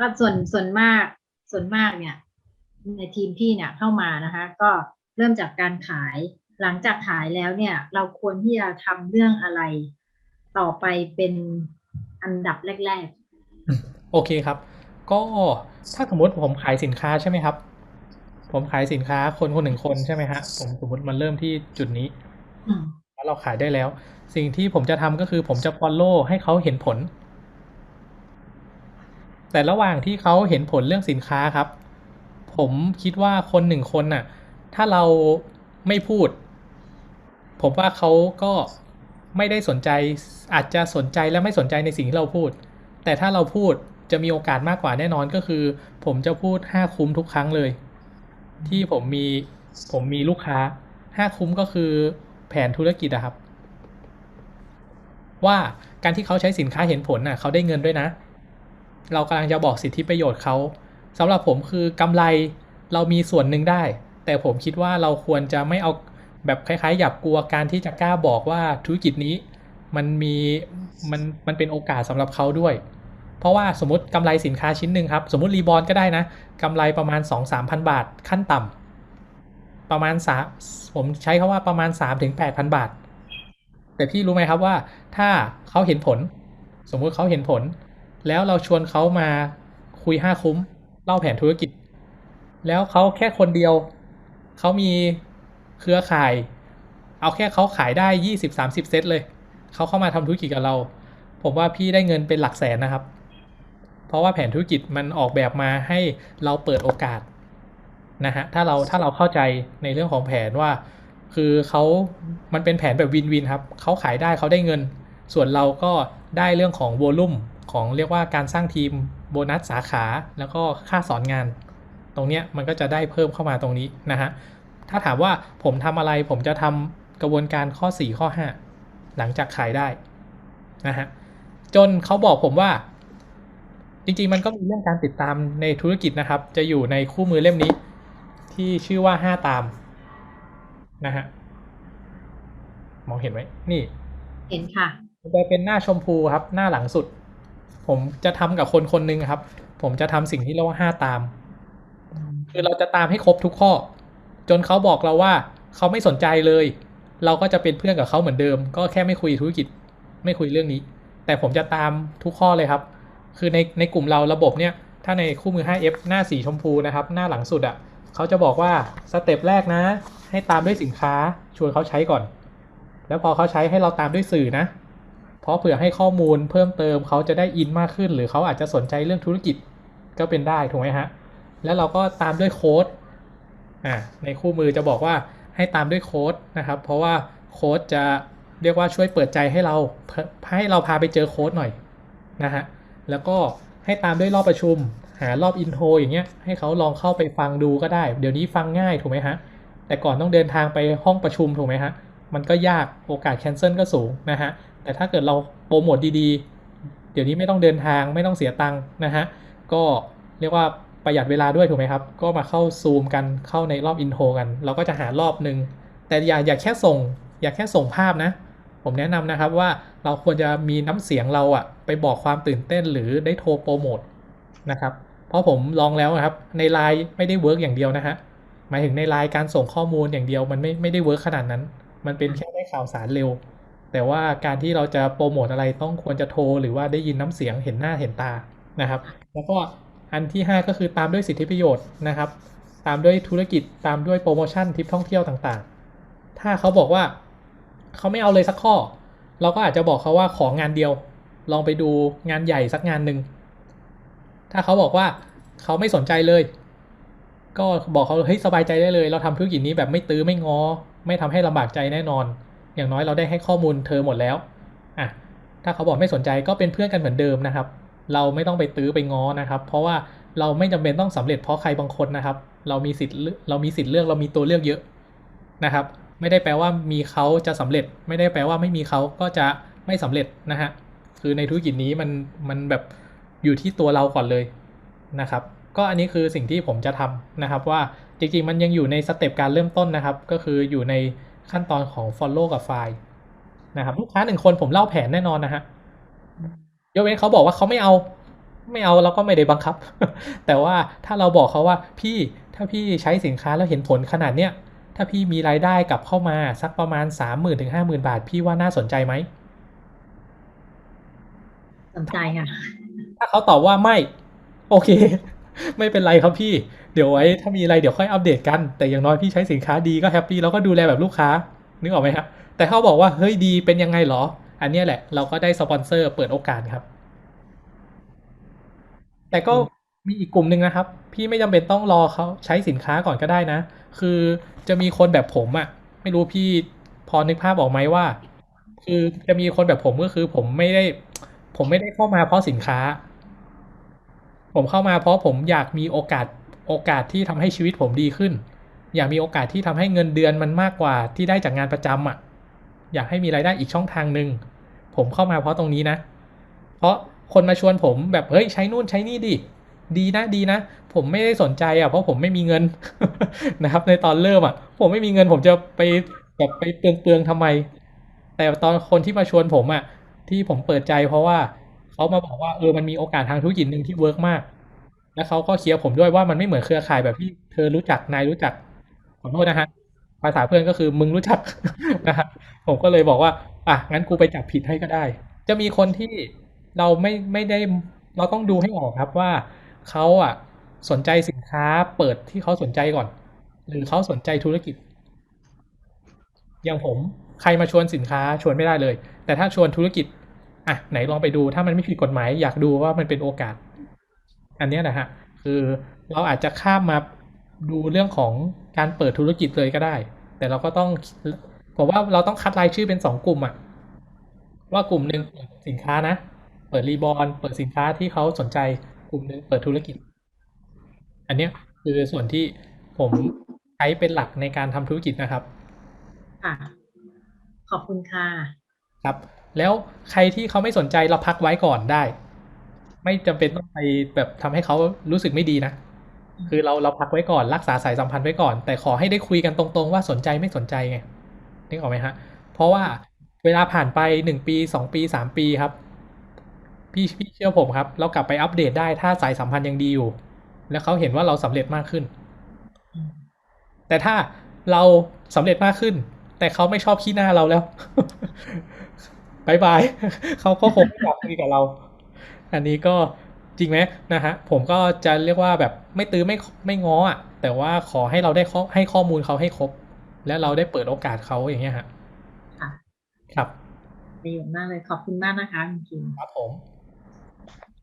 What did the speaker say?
ก็ส่วนส่วนมากส่วนมากเนี่ย ในทีมพี่เนี่ยเข้ามานะคะ ก็เริ่มจากการขาย หลังจากขายแล้วเนี่ย เราควรที่จะทำเรื่องอะไรต่อไปเป็นอันดับแรกโอเคครับ ก็ถ้าสมมติผมขายสินค้าใช่ไหมครับ ผมขายสินค้าคนคนหนึ่งคนใช่ไหมฮะผมสมมติมันเริ่มที่จุดนี้ๆอืมแล้วเราขายได้แล้ว สิ่งที่ผมจะทำก็คือผมจะ follow ให้เขาเห็นผล แต่ระหว่างที่เขาเห็นผลเรื่องสินค้าครับ ผมคิดว่าคนหนึ่งคนน่ะ ถ้าเราไม่พูด ผมว่าเขาก็ไม่ได้สนใจอาจจะสนใจและไม่สนใจในสิ่งที่เราพูด แต่ถ้าเราพูดจะมีโอกาสมากกว่าแน่นอนก็คือ ผมจะพูดห้าคุ้มทุกครั้งเลย ที่ผมมีผมมีลูกค้าห้าคุ้มก็คือแผนธุรกิจอะครับ ว่าการที่เขาใช้สินค้าเห็นผลน่ะเขาได้เงินด้วยนะ เรากำลังจะบอกสิทธิประโยชน์เขาสำหรับผมคือกำไรเรามีส่วนหนึ่งได้ แต่ผมคิดว่าเราควรจะไม่เอาแบบคล้ายๆหยับกลัวการที่จะกล้าบอกว่าธุรกิจนี้มันมีมันมันเป็นโอกาสสำหรับเขาด้วย เพราะว่าสมมติกำไรสินค้าชิ้นหนึ่งครับ สมมติรีบอลก็ได้นะกำไรประมาณ 2-3,000บาทขั้นต่ำประมาณสามผมใช้คาว่าประมาณ 3-8,000 บาท แต่พี่รู้ไหมครับว่าถ้าเขาเห็นผล สมมุติเขาเห็นผล แล้วเราชวนเขามาคุยห้าคุ้ม เล่าแผนธุรกิจ แล้วเขาแค่คนเดียว เขามีเครือข่าย เอาแค่เขาขายได้ยี่สิบสามสิบเซตเลย เขาเข้ามาทำธุรกิจกับเรา ผมว่าพี่ได้เงินเป็นหลักแสนนะครับ เพราะว่าแผนธุรกิจมันออกแบบมาให้เราเปิดโอกาสนะฮะถ้าเราถ้าเราเข้าใจในเรื่องของแผนว่า คือเขามันเป็นแผนแบบวินวินครับเขาขายได้เขาได้เงิน ส่วนเราก็ได้เรื่องของโวลุ่ม ของเรียกว่าการสร้างทีมโบนัสสาขาแล้วก็ค่าสอนงาน ตรงเนี้ยมันก็จะได้เพิ่มเข้ามาตรงนี้นะฮะถ้าถามว่าผมทำอะไรผมจะทำกระบวนการข้อ 4 ข้อ 5 หลังจากขายได้นะฮะจนเขาบอกผมว่า จริงๆ มันก็มีเรื่องการติดตามในธุรกิจนะครับ จะอยู่ในคู่มือเล่มนี้ ที่ชื่อว่า 5 ตามนะฮะมองเห็นไหมนี่ เห็นค่ะมันจะเป็นหน้าชมพูครับ หน้าหลังสุด ผมจะทำกับคนคนหนึ่งครับ ผมจะทำสิ่งที่เรียกว่าห้าตาม คือเราจะตามให้ครบทุกข้อ จนเขาบอกเราว่าเขาไม่สนใจเลย เราก็จะเป็นเพื่อนกับเขาเหมือนเดิม ก็แค่ไม่คุยธุรกิจ ไม่คุยเรื่องนี้ แต่ผมจะตามทุกข้อเลยครับ คือในในกลุ่มเราระบบเนี่ยถ้าในคู่มือ 5F หน้าสีชมพูนะครับ หน้าหลังสุดอะ่ะเขาจะบอกว่าสเต็ปแรกนะ ให้ตามด้วยสินค้าชวนเขาใช้ก่อน แล้วพอเขาใช้ให้เราตามด้วยสื่อนะ เพราะเผื่อให้ข้อมูลเพิ่มเติมเขาจะได้อินมากขึ้น หรือเขาอาจจะสนใจเรื่องธุรกิจก็เป็นได้ถูกไหมฮะ แล้วเราก็ตามด้วยโค้ดอ่าในคู่มือจะบอกว่าให้ตามด้วยโค้ดนะครับ เพราะว่าโค้ดจะเรียกว่าช่วยเปิดใจให้เราให้เราพาไปเจอโค้ดหน่อยนะฮะแล้วก็ให้ตามด้วยรอบประชุม หารอบอินโทรอย่างเงี้ยให้เขาลองเข้าไปฟังดูก็ได้ เดี๋ยวนี้ฟังง่ายถูกไหมฮะแต่ก่อนต้องเดินทางไปห้องประชุมถูกไหมฮะมันก็ยากโอกาสแคนเซิลก็สูงนะฮะ แต่ถ้าเกิดเราโปรโมทดีๆ เดี๋ยวนี้ไม่ต้องเดินทางไม่ต้องเสียตังค์นะฮะ ก็เรียกว่าประหยัดเวลาด้วยถูกไหมครับ ก็มาเข้าซูมกันเข้าในรอบอินโทรกัน เราก็จะหารอบหนึ่งแต่อย่าอย่าแค่ส่ง อย่าแค่ส่งภาพนะ ผมแนะนำนะครับว่าเราควรจะมีน้ำเสียงเราอะไปบอกความตื่นเต้นหรือได้โทรโปรโมทนะครับเพราะผมลองแล้วนะครับในไลน์ไม่ได้เวิร์กอย่างเดียวนะฮะหมายถึงในไลน์การส่งข้อมูลอย่างเดียวมันไม่ไม่ได้เวิร์กขนาดนั้น มันเป็นแค่ได้ข่าวสารเร็ว แต่ว่าการที่เราจะโปรโมทอะไรต้องควรจะโทร หรือว่าได้ยินน้ำเสียงเห็นหน้าเห็นตานะครับ แล้วก็อันที่ 5 ก็คือตามด้วยสิทธิประโยชน์นะครับ ตามด้วยธุรกิจตามด้วยโปรโมชั่นทริปท่องเที่ยวต่างๆ ถ้าเขาบอกว่าเขาไม่เอาเลยสักข้อ เราก็อาจจะบอกเขาว่าของานเดียว ลองไปดูงานใหญ่สักงานหนึ่งถ้าเขาบอกว่าเขาไม่สนใจเลย ก็บอกเขาเฮ้ยสบายใจได้เลย เราทำธุรกิจนี้แบบไม่ตื้อไม่งอ ไม่ทำให้ลำบากใจแน่นอน อย่างน้อยเราได้ให้ข้อมูลเธอหมดแล้วอะถ้าเขาบอกไม่สนใจก็เป็นเพื่อนกันเหมือนเดิมนะครับ เราไม่ต้องไปตื้อไปง้อนะครับ เพราะว่าเราไม่จำเป็นต้องสำเร็จเพราะใครบางคนนะครับ เรามีสิทธิ์เลือกเรามีสิทธิ์เลือกเรามีตัวเลือกเยอะนะครับ ไม่ได้แปลว่ามีเขาจะสำเร็จ ไม่ได้แปลว่าไม่มีเขาก็จะไม่สำเร็จนะฮะคือในธุรกิจนี้มันมันแบบอยู่ที่ตัวเราก่อนเลยนะครับก็อันนี้คือสิ่งที่ผมจะทำนะครับว่าจริงๆมันยังอยู่ในสเต็ปการเริ่มต้นนะครับ ก็คืออยู่ใน ขั้นตอนของ follow กับไฟล์นะครับ ลูกค้าหนึ่งคนผมเล่าแผนแน่นอนนะฮะยกเว้นเขาบอกว่าเขาไม่เอา ไม่เอาเราก็ไม่ได้บังคับ แต่ว่าถ้าเราบอกเขาว่าพี่ถ้าพี่ใช้สินค้าแล้วเห็นผลขนาดเนี้ยถ้าพี่มีรายได้กลับเข้ามาสักประมาณสามหมื่นถึงห้าหมื่นบาท พี่ว่าน่าสนใจไหมสนใจค่ะ ถ้าเขาตอบว่าไม่ โอเค ไม่เป็นไรครับพี่ เดี๋ยวไว้ถ้ามีอะไรเดี๋ยวค่อยอัปเดตกัน แต่อย่างน้อยพี่ใช้สินค้าดีก็แฮปปี้แล้วก็ดูแลแบบลูกค้า นึกออกไหมครับแต่เขาบอกว่าเฮ้ยดีเป็นยังไงเหรอ อันเนี้ยแหละเราก็ได้สปอนเซอร์เปิดโอกาสครับ แต่ก็มีอีกกลุ่มหนึ่งนะครับ พี่ไม่จำเป็นต้องรอเขาใช้สินค้าก่อนก็ได้นะ คือจะมีคนแบบผมอะ่ะ ไม่รู้พี่พอนึกภาพออกไหมว่า คือจะมีคนแบบผมก็คือผมไม่ได้ ผมไม่ได้เข้ามาเพราะสินค้า ผมเข้ามาเพราะผมอยากมีโอกาสโอกาสที่ทำให้ชีวิตผมดีขึ้น อยากมีโอกาสที่ทำให้เงินเดือนมันมากกว่าที่ได้จากงานประจำอะ อยากให้มีรายได้อีกช่องทางหนึ่งผมเข้ามาเพราะตรงนี้นะ เพราะคนมาชวนผมแบบเฮ้ยใช้นู่นใช้นี่ดิดีนะดีนะ ผมไม่ได้สนใจอะเพราะผมไม่มีเงินนะครับ ในตอนเริ่มอะ ผมไม่มีเงินผมจะไปแบบไปเปลืองเปลืองๆทำไม แต่ตอนคนที่มาชวนผมอะที่ผมเปิดใจเพราะว่า เขามาบอกว่าเออมันมีโอกาสทางธุรกิจหนึ่งที่เวิร์กมาก แล้วเขาก็เคลียร์ผมด้วยว่ามันไม่เหมือนเครือข่ายแบบที่เธอรู้จักนายรู้จักขอโทษนะฮะภาษาเพื่อนก็คือมึงรู้จักนะฮะผมก็เลยบอกว่า อะงั้นกูไปจับผิดให้ก็ได้ จะมีคนที่เราไม่ไม่ได้เราต้องดูให้ออกครับว่าเขาอะสนใจสินค้าเปิดที่เขาสนใจก่อน หรือเขาสนใจธุรกิจ อย่างผมใครมาชวนสินค้าชวนไม่ได้เลย แต่ถ้าชวนธุรกิจ อะไหนลองไปดูถ้ามันไม่ผิดกฎหมาย อยากดูว่ามันเป็นโอกาส อันเนี้ยนะฮะคือเราอาจจะข้ามมาดูเรื่องของการเปิดธุรกิจเลยก็ได้ แต่เราก็ต้องผมว่าเราต้องคัดรายชื่อเป็นสองกลุ่มอะว่ากลุ่มหนึ่งเปิดสินค้านะ เปิดรีบอลเปิดสินค้าที่เขาสนใจกลุ่มหนึ่งเปิดธุรกิจ อันเนี้ยคือส่วนที่ผมใช้เป็นหลักในการทำธุรกิจนะครับ ค่ะ ขอบคุณค่ะ ครับ แล้วใครที่เขาไม่สนใจเราพักไว้ก่อนได้ ไม่จำเป็นต้องไปแบบทำให้เขารู้สึกไม่ดีนะคือเราเราพักไว้ก่อนรักษาสายสัมพันธ์ไว้ก่อน แต่ขอให้ได้คุยกันตรงๆ ว่าสนใจไม่สนใจไงนึกออกไหมฮะ เพราะว่าเวลาผ่านไปหนึ่งปีสองปีสามปีครับ พี่พี่เชื่อผมครับ เรากลับไปอัปเดตได้ถ้าสายสัมพันธ์ยังดีอยู่ แล้วเขาเห็นว่าเราสำเร็จมากขึ้น แต่ถ้าเราสำเร็จมากขึ้น แต่เขาไม่ชอบขี้หน้าเราแล้ว บายบายเขาก็คงไม่อยากคุยกับเรา อันนี้ก็จริงไหมนะฮะผมก็จะเรียกว่าแบบไม่ตื้อไม่ไม่ง้ออะแต่ว่าขอให้เราได้ข้อให้ข้อมูลเขาให้ครบ และเราได้เปิดโอกาสเขาอย่างเงี้ยฮะค่ะครับดีมากเลยขอบคุณมากนะคะคุณคิมครับผม